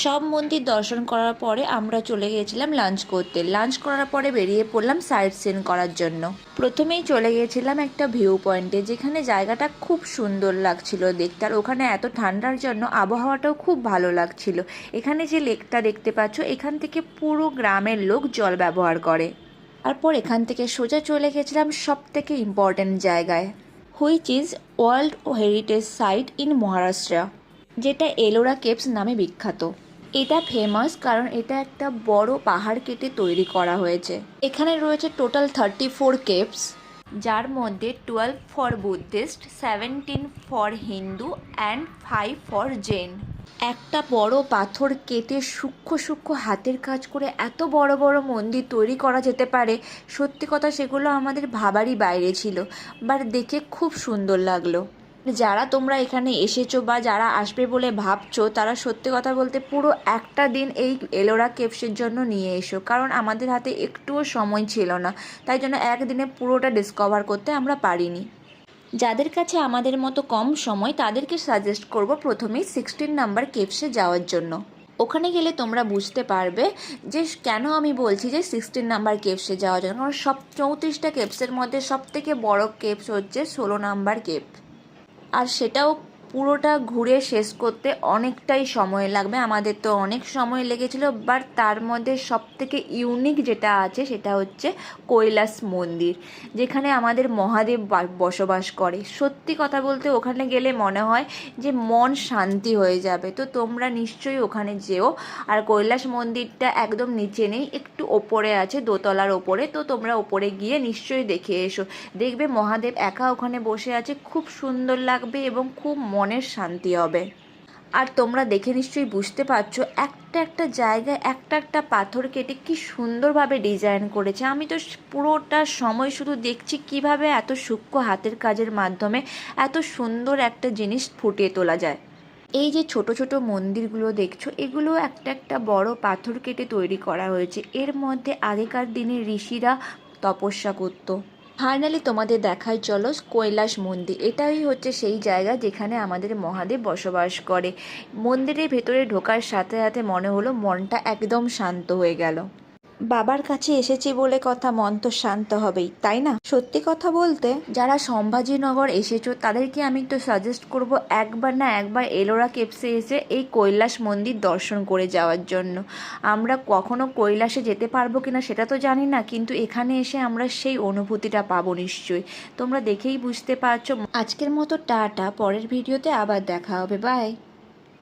সব মন্দির দর্শন করার পরে আমরা চলে গিয়েছিলাম লাঞ্চ করতে। লাঞ্চ করার পরে বেরিয়ে পড়লাম সাইট সিন করার জন্য। প্রথমেই চলে গিয়েছিলাম একটা ভিউ পয়েন্টে যেখানে জায়গাটা খুব সুন্দর লাগছিল দেখতে, আর ওখানে এত ঠান্ডার জন্য আবহাওয়াটাও খুব ভালো লাগছিল। এখানে যে লেকটা দেখতে পাচ্ছ, এখান থেকে পুরো গ্রামের লোক জল ব্যবহার করে। তারপর এখান থেকে সোজা চলে গেছিলাম সব থেকে ইম্পর্ট্যান্ট জায়গায় which is world heritage site in Maharashtra যেটা এলোরা কেভস নামে বিখ্যাত। এটা ফেমাস কারণ এটা একটা বড় পাহাড় কেটে তৈরি করা হয়েছে। এখানে রয়েছে টোটাল থার্টি ফোর কেভস যার মধ্যে twelve for Buddhist seventeen for Hindu and five for Jain একটা বড় পাথর কেটে সূক্ষ্ম সূক্ষ্ম হাতের কাজ করে এত বড় বড় মন্দির তৈরি করা যেতে পারে, সত্যি কথা সেগুলো আমাদের ভাবারই বাইরে ছিল বাট দেখে খুব সুন্দর লাগল। যারা তোমরা এখানে এসেছ বা যারা আসবে বলে ভাবছ, তারা সত্যি কথা বলতে পুরো একটা দিন এই এলোরা কেভসের জন্য নিয়ে এসো। কারণ আমাদের হাতে একটুও সময় ছিল না। তাই জন্য একদিনে পুরোটা ডিসকভার করতে আমরা পারিনি। যাদের কাছে আমাদের মতো কম সময়, তাদেরকে সাজেস্ট করব প্রথমেই সিক্সটিন নাম্বার কেভসে যাওয়ার জন্য। ওখানে গেলে তোমরা বুঝতে পারবে যে কেন আমি বলছি যে সিক্সটিন নাম্বার কেভসে যাওয়ার জন্য। কারণ সব চৌত্রিশটা কেভসের মধ্যে সব থেকে বড় কেভস হচ্ছে ষোলো নাম্বার কেভ। আর সেটাও পুরোটা ঘুরে শেষ করতে অনেকটাই সময় লাগবে। আমাদের তো অনেক সময় লেগেছিল বাট তার মধ্যে সব থেকে ইউনিক যেটা আছে সেটা হচ্ছে কৈলাস মন্দির, যেখানে আমাদের মহাদেব বসবাস করে। সত্যি কথা বলতে ওখানে গেলে মনে হয় যে মন শান্তি হয়ে যাবে। তো তোমরা নিশ্চয়ই ওখানে যেও। আর কৈলাস মন্দিরটা একদম নিচে নেই, একটু ওপরে আছে, দোতলার ওপরে। তো তোমরা ওপরে গিয়ে নিশ্চয়ই দেখে এসো। দেখবে মহাদেব একা ওখানে বসে আছে, খুব সুন্দর লাগবে এবং খুব মনের শান্তি হবে। আর তোমরা দেখে নিশ্চয়ই বুঝতে পারছ, একটা একটা জায়গায় একটা একটা পাথর কেটে কি সুন্দরভাবে ডিজাইন করেছে। আমি তো পুরোটা সময় শুধু দেখছি কীভাবে এত সূক্ষ্ম হাতের কাজের মাধ্যমে এত সুন্দর একটা জিনিস ফুটিয়ে তোলা যায়। এই যে ছোট ছোট মন্দিরগুলো দেখছ এগুলো একটা একটা বড় পাথর কেটে তৈরি করা হয়েছে। এর মধ্যে আগেকার দিনে ঋষিরা তপস্যা করতো। ফাইনালি তোমাদের দেখাই চলো কৈলাস মন্দির। এটাই হচ্ছে সেই জায়গা যেখানে আমাদের মহাদেব বসবাস করে। মন্দিরের ভেতরে ঢোকার সাথে সাথে মনে হলো মনটা একদম শান্ত হয়ে গেল। বাবার কাছে এসেছি বলে কথা মন তো শান্ত হবেই, তাই না? সত্যি কথা বলতে, যারা সম্ভাজিনগর এসেছ, তাদেরকে আমি তো সাজেস্ট করব একবার না একবার এলোরা কেপসে এসে এই কৈলাস মন্দির দর্শন করে যাওয়ার জন্য। আমরা কখনো কৈলাসে যেতে পারব কিনা সেটা তো জানি না, কিন্তু এখানে এসে আমরা সেই অনুভূতিটা পাবো নিশ্চয়ই। তোমরা দেখেই বুঝতে পারছ। আজকের মতো টাটা, পরের ভিডিওতে আবার দেখা হবে, বাই।